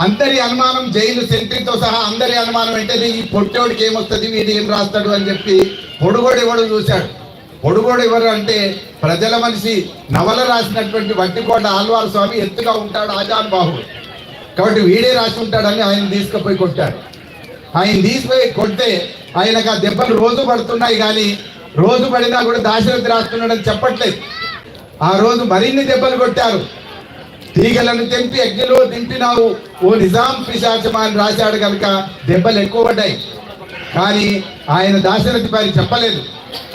అందరి అనుమానం జైలు సెంట్రీతో సహా అందరి అనుమానం అంటే ఈ పొట్టోడికి ఏమొస్తుంది వీడు ఏం రాస్తాడు అని చెప్పి పొడుగోడు ఎవడు చూశాడు. పొడుగోడు ఎవరు అంటే ప్రజల మనిషి నవల రాసినటువంటి వట్టికోట ఆల్వార్ స్వామి ఎత్తుగా ఉంటాడు ఆజాన్ బాహుడు. కాబట్టి వీడే రాసి ఉంటాడని ఆయన తీసుకుపోయి కొట్టాడు. ఆయన తీసుకుపోయి కొడితే ఆయనకు ఆ దెబ్బలు రోజు పడుతున్నాయి కానీ రోజు పడినా కూడా దాశరథి రాస్తున్నాడని చెప్పట్లేదు. ఆ రోజు మరిన్ని దెబ్బలు కొట్టారు. తీగలను తెంపి అగ్నిలో దింపినావు. ఓ నిజాం పిశాచమా అని రాశాడు కనుక దెబ్బలు ఎక్కువ పడ్డాయి కానీ ఆయన దాశరథి పైన చెప్పలేదు.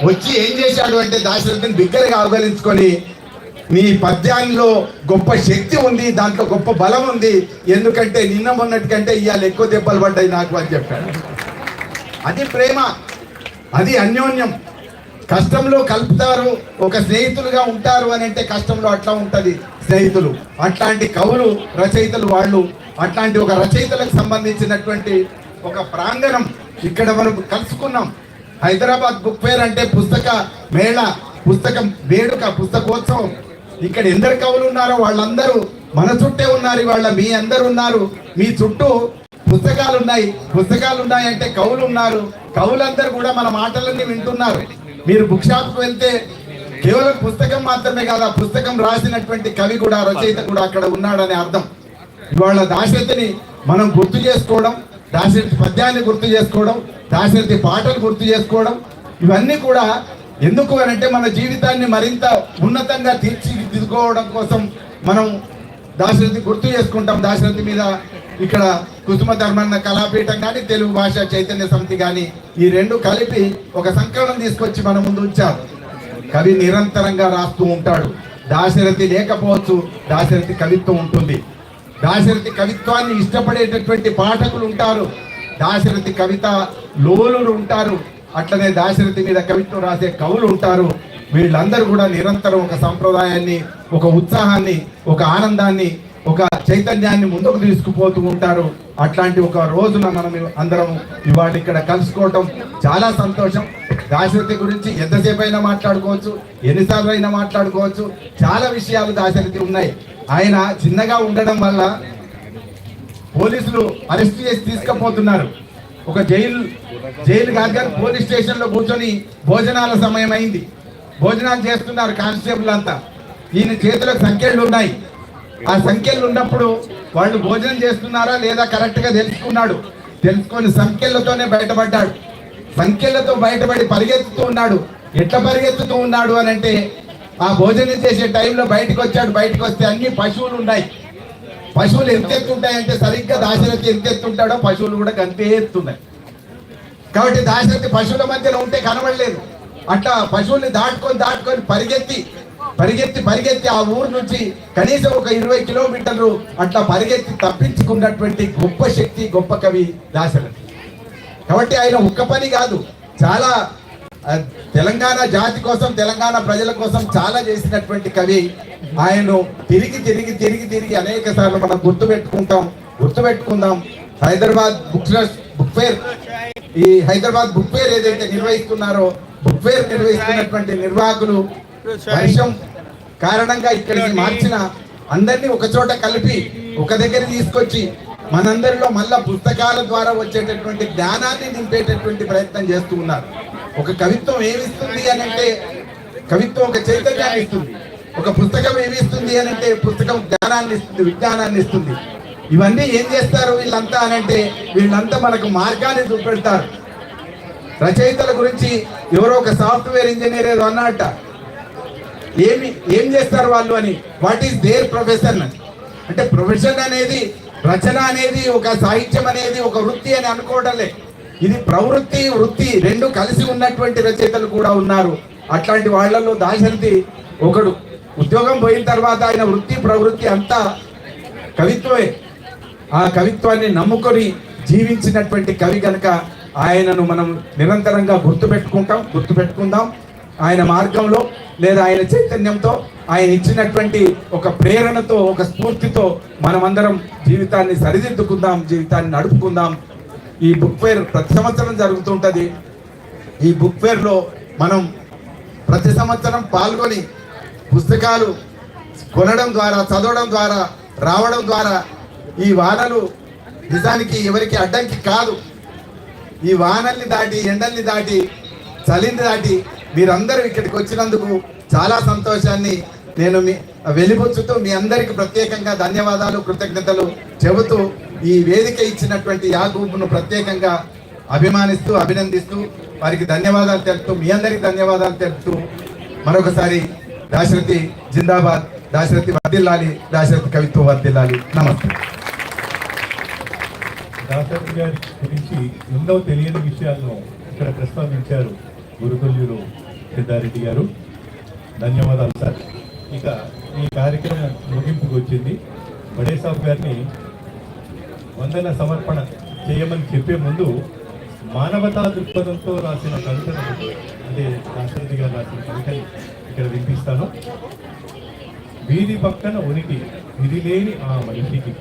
వచ్చి ఏం చేశాడు అంటే దాశరథిని బిగ్గరగా అవగలించుకొని నీ పద్యాల్లో గొప్ప శక్తి ఉంది దాంట్లో గొప్ప బలం ఉంది. ఎందుకంటే నిన్న మొన్నటి కంటే ఇవాళ ఎక్కువ దెబ్బలు పడ్డాయి నాకు అని చెప్పాడు. అది ప్రేమ. అది అన్యోన్యం. కష్టంలో కలుపుతారు ఒక స్నేహితులుగా ఉంటారు అని అంటే కష్టంలో అట్లా ఉంటుంది స్నేహితులు. అట్లాంటి కవులు రచయితలు వాళ్ళు అట్లాంటి ఒక రచయితలకు సంబంధించినటువంటి ఒక ప్రాంగణం ఇక్కడ మనం కలుసుకున్నాం. హైదరాబాద్ బుక్ ఫేర్ అంటే పుస్తక మేళ పుస్తకం వేడుక పుస్తకోత్సవం. ఇక్కడ ఎందరు కవులు ఉన్నారో వాళ్ళందరూ మన చుట్టే ఉన్నారు వాళ్ళ మీ అందరు ఉన్నారు. మీ చుట్టూ పుస్తకాలు ఉన్నాయి పుస్తకాలు ఉన్నాయి అంటే కవులు ఉన్నారు. కవులందరూ కూడా మన మాటలన్నీ వింటున్నారు. మీరు బుక్ షాప్కి వెళ్తే కేవలం పుస్తకం మాత్రమే కాదు ఆ పుస్తకం రాసినటువంటి కవి కూడా రచయిత కూడా అక్కడ ఉన్నాడని అర్థం. ఇవాళ దాశరథిని మనం గుర్తు చేసుకోవడం దాశరథి పద్యాన్ని గుర్తు చేసుకోవడం దాశరథి పాటలు గుర్తు చేసుకోవడం ఇవన్నీ కూడా ఎందుకు అని అంటే మన జీవితాన్ని మరింత ఉన్నతంగా తీర్చిదిద్దుకోవడం కోసం మనం దాశరథి గుర్తు చేసుకుంటాం. దాశరథి మీద ఇక్కడ కుసుమ ధర్మన్న కళాపీఠం కానీ తెలుగు భాష చైతన్య సమితి కానీ ఈ రెండు కలిపి ఒక సంకలనం తీసుకొచ్చి మన ముందు ఉంచారు. కవి నిరంతరంగా రాస్తూ ఉంటాడు. దాశరథి లేకపోవచ్చు దాశరథి కవిత్వం ఉంటుంది. దాశరథి కవిత్వాన్ని ఇష్టపడేటటువంటి పాఠకులు ఉంటారు. దాశరథి కవిత లోలులు ఉంటారు. అట్లనే దాశరథి మీద కవిత్వం రాసే కవులు ఉంటారు. వీళ్ళందరూ కూడా నిరంతరం ఒక సంప్రదాయాన్ని ఒక ఉత్సాహాన్ని ఒక ఆనందాన్ని ఒక చైతన్యాన్ని ముందుకు తీసుకుపోతూ ఉంటారు. అట్లాంటి ఒక రోజున మనం అందరం ఇవాళ ఇక్కడ కలుసుకోవటం చాలా సంతోషం. దాశరథి గురించి ఎంతసేపు అయినా మాట్లాడుకోవచ్చు ఎన్నిసార్లు అయినా మాట్లాడుకోవచ్చు. చాలా విషయాలు దాశరథి ఉన్నాయి. ఆయన చిన్నగా ఉండడం వల్ల పోలీసులు అరెస్ట్ చేసి తీసుకుపోతున్నారు. ఒక జైలు జైలు కాదు కానీ పోలీస్ స్టేషన్లో కూర్చొని భోజనాల సమయం అయింది భోజనాలు చేస్తున్నారు కానిస్టేబుల్ అంతా. ఈయన చేతిలో సంఖ్యలు ఉన్నాయి. ఆ సంఖ్యలు ఉన్నప్పుడు వాళ్ళు భోజనం చేస్తున్నారా లేదా కరెక్ట్గా తెలుసుకున్నాడు. తెలుసుకొని సంఖ్యలతోనే బయటపడ్డాడు. సంఖ్యలతో బయటపడి పరిగెత్తుతూ ఉన్నాడు. ఎట్లా పరిగెత్తుతూ ఉన్నాడు అని అంటే ఆ భోజనం చేసే టైంలో బయటకు వచ్చాడు. బయటకు వస్తే అన్ని పశువులు ఉన్నాయి. పశువులు ఎంత ఎత్తుంటాయంటే సరిగ్గా దాశరథి ఎంత ఎత్తుంటాడో పశువులు కూడా అంతే ఎత్తున్నాయి కాబట్టి దాశరథి పశువుల మధ్యలో ఉంటే కనబడలేదు. అట్లా పశువుల్ని దాటుకొని దాటుకొని పరిగెత్తి పరిగెత్తి పరిగెత్తి ఆ ఊరు నుంచి కనీసం ఒక ఇరవై కిలోమీటర్లు అట్లా పరిగెత్తి తప్పించుకున్నటువంటి గొప్ప శక్తి గొప్ప కవి దాశరథి. కాబట్టి ఆయన ఒక్క పని కాదు చాలా తెలంగాణ జాతి కోసం తెలంగాణ ప్రజల కోసం చాలా చేసినటువంటి కవి. ఆయన తిరిగి తిరిగి తిరిగి తిరిగి అనేక సార్లు మనం గుర్తు పెట్టుకుంటాం గుర్తు పెట్టుకుందాం హైదరాబాద్ బుక్ బుక్ ఫేర్ ఈ హైదరాబాద్ బుక్ ఫేర్ ఏదైతే నిర్వహిస్తున్నారో బుక్ ఫేర్ నిర్వహిస్తున్నటువంటి నిర్వాహకులు వర్షం కారణంగా ఇక్కడికి మార్చిన అందరినీ ఒక చోట కలిపి ఒక దగ్గర తీసుకొచ్చి మనందరిలో మళ్ళా పుస్తకాల ద్వారా వచ్చేటటువంటి జ్ఞానాన్ని నింపేటటువంటి ప్రయత్నం చేస్తూ ఉన్నారు. ఒక కవిత్వం ఏమిస్తుంది అని అంటే కవిత్వం ఒక చైతన్యాన్ని ఇస్తుంది. ఒక పుస్తకం ఏమిస్తుంది అని అంటే పుస్తకం జ్ఞానాన్ని ఇస్తుంది విజ్ఞానాన్ని ఇస్తుంది. ఇవన్నీ ఏం చేస్తారు వీళ్ళంతా అని అంటే వీళ్ళంతా మనకు మార్గాన్ని చూపెడతారు. రచయితల గురించి ఎవరో ఒక సాఫ్ట్వేర్ ఇంజనీర్ ఏదో అన్నట్ట ఏమి ఏం చేస్తారు వాళ్ళు అని? వాట్ ఈస్ దేర్ ప్రొఫెషన్ అంటే ప్రొఫెషన్ అనేది రచన అనేది ఒక సాహిత్యం అనేది ఒక వృత్తి అని అనుకోవడంలే ఇది ప్రవృత్తి వృత్తి రెండు కలిసి ఉన్నటువంటి రచయితలు కూడా ఉన్నారు. అట్లాంటి వాళ్ళలో దాశరథి ఒకడు. ఉద్యోగం పోయిన తర్వాత ఆయన వృత్తి ప్రవృత్తి అంతా కవిత్వమే. ఆ కవిత్వాన్ని నమ్ముకొని జీవించినటువంటి కవి కనుక ఆయనను మనం నిరంతరంగా గుర్తుపెట్టుకుంటాం గుర్తుపెట్టుకుందాం. ఆయన మార్గంలో లేదా ఆయన చైతన్యంతో ఆయన ఇచ్చినటువంటి ఒక ప్రేరణతో ఒక స్ఫూర్తితో మనమందరం జీవితాన్ని సరిదిద్దుకుందాం జీవితాన్ని నడుపుకుందాం. ఈ బుక్ ఫేర్ ప్రతి సంవత్సరం జరుగుతుంటుంది ఈ బుక్ ఫేర్లో మనం ప్రతి సంవత్సరం పాల్గొని పుస్తకాలు కొనడం ద్వారా చదవడం ద్వారా రావడం ద్వారా ఈ వానలు నిజానికి ఎవరికి అడ్డంకి కాదు. ఈ వానల్ని దాటి ఎండల్ని దాటి చలిని దాటి మీరందరూ ఇక్కడికి వచ్చినందుకు చాలా సంతోషాన్ని నేను మీ వెలిబుచ్చుతూ మీ అందరికి ప్రత్యేకంగా ధన్యవాదాలు కృతజ్ఞతలు చెబుతూ ఈ వేదిక ఇచ్చినటువంటి యాగూబ్ను ప్రత్యేకంగా అభిమానిస్తూ అభినందిస్తూ వారికి ధన్యవాదాలు తెలుపుతూ మీ అందరికి ధన్యవాదాలు తెలుపుతూ మరొకసారి దాశరథి జిందాబాద్ దాశరథి వర్దిల్లాలి దాశరథి కవిత్వం వర్దిల్లాలి. నమస్తే. దాశరథి గారి గురించి ఎన్నో తెలియని విషయాలను ఇక్కడ ప్రస్తావించారు గురుతుల్యులు సిద్ధారెడ్డి గారు. ధన్యవాదాలు సార్. ఇక ఈ కార్యక్రమం ముగింపుకు వచ్చింది. బడేసాబ్ గారిని వందన సమర్పణ చేయమని చెప్పే ముందు మానవతా దృక్పథంతో రాసిన కవితను అదే దాశరథి గారు రాసిన కవితని ఇక్కడ వినిపిస్తాను. వీధి పక్కన ఉనికి విధి లేని ఆ మనిషికి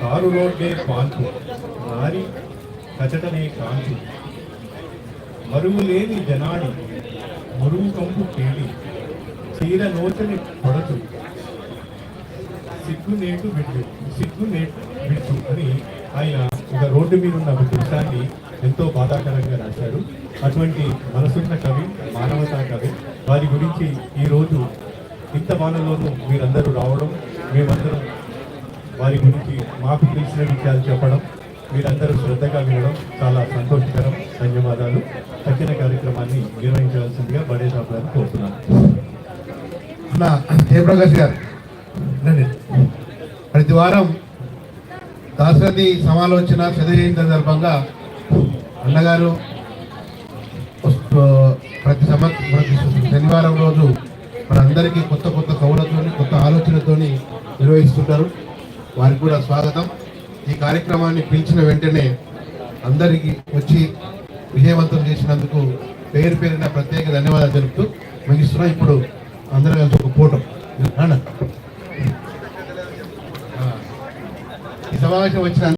కారు రోడ్డే కాంతు నారి కచటనే కాంతు మరువు లేని జనాన్ని మురుగు కంపు తేలి తీర నోచని పడదు. సిగ్గు నేటు విడ్డు సిగ్గు నేటు విడ్డు అని ఆయన ఒక రోడ్డు మీద ఉన్న ఒక దృశ్యాన్ని ఎంతో బాధాకరంగా రాశారు. అటువంటి మనసున్న కవి మానవతా కవి వారి గురించి ఈరోజు ఇంత వానలోనూ మీరందరూ రావడం మేమందరం వారి గురించి మాకు తెలిసిన విషయాలు చెప్పడం మీరందరూ శ్రద్ధగా వినడం చాలా సంతోషకరం. ధన్యవాదాలు. తగ్గిన కార్యక్రమాన్ని నిర్వహించాల్సిందిగా బడే సాబ్ కోరుతున్నాను. నా జయప్రకాష్ గారు ప్రతి వారం దాశరథి సమాలోచన చదివిన సందర్భంగా అన్నగారు ప్రతి సమ ప్రతి శనివారం రోజు మనందరికీ కొత్త కొత్త కవులతోని కొత్త ఆలోచనతోని నిర్వహిస్తుంటారు. వారికి కూడా స్వాగతం. ఈ కార్యక్రమాన్ని పిలిచిన వెంటనే అందరికీ వచ్చి విజయవంతం చేసినందుకు పేరు పేరిన ప్రత్యేక ధన్యవాదాలు తెలుపుతూ ముగిస్తున్నాం. ఇప్పుడు అందరం కలిసి ఒక ఫోటో ఈ సమావేశం వచ్చిన